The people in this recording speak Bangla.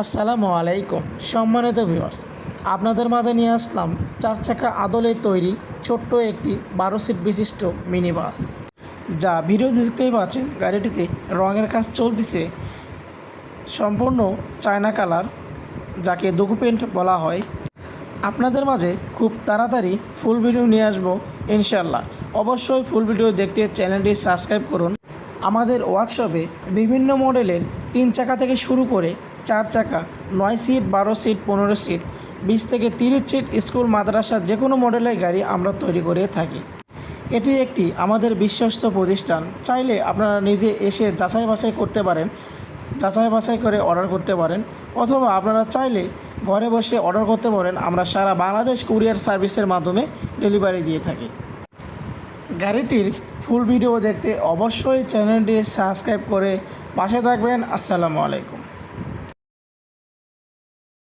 আসসালামু আলাইকুম, সম্মানিত ভিউয়ার্স আপনাদের মাঝে নিয়ে আসলাম চার চাকা আদলে তৈরি ছোট্ট একটি বারো সিট বিশিষ্ট মিনি বাস যা ভিডিও দেখতেই পাচ্ছেন, গাড়িটিতে রঙের কাজ চলতেছে। সম্পূর্ণ চায়না কালার, যাকে দুকু পেন্ট বলা হয়। আপনাদের মাঝে খুব তাড়াতাড়ি ফুল ভিডিও নিয়ে আসব ইনশাল্লাহ অবশ্যই ফুল ভিডিও দেখতে চ্যানেলটি সাবস্ক্রাইব করুন। আমাদের ওয়ার্কশপে বিভিন্ন মডেলের তিন চাকা থেকে শুরু করে চার চাকা, নয় সিট, বারো সিট, পনেরো সিট, বিশ থেকে তিরিশ সিট স্কুল, মাদ্রাসা যে কোনো মডেলের গাড়ি আমরা তৈরি করে থাকি। এটি একটি আমাদের বিশ্বস্ত প্রতিষ্ঠান। চাইলে আপনারা নিজে এসে যাচাই বাছাই করতে পারেন, যাচাই বাছাই করে অর্ডার করতে পারেন, অথবা আপনারা চাইলে ঘরে বসে অর্ডার করতে পারেন। আমরা সারা বাংলাদেশ কুরিয়ার সার্ভিসের মাধ্যমে ডেলিভারি দিয়ে থাকি। গাড়িটির ফুল ভিডিও দেখতে অবশ্যই চ্যানেলটি সাবস্ক্রাইব করে পাশে থাকবেন। আসসালামু আলাইকুম।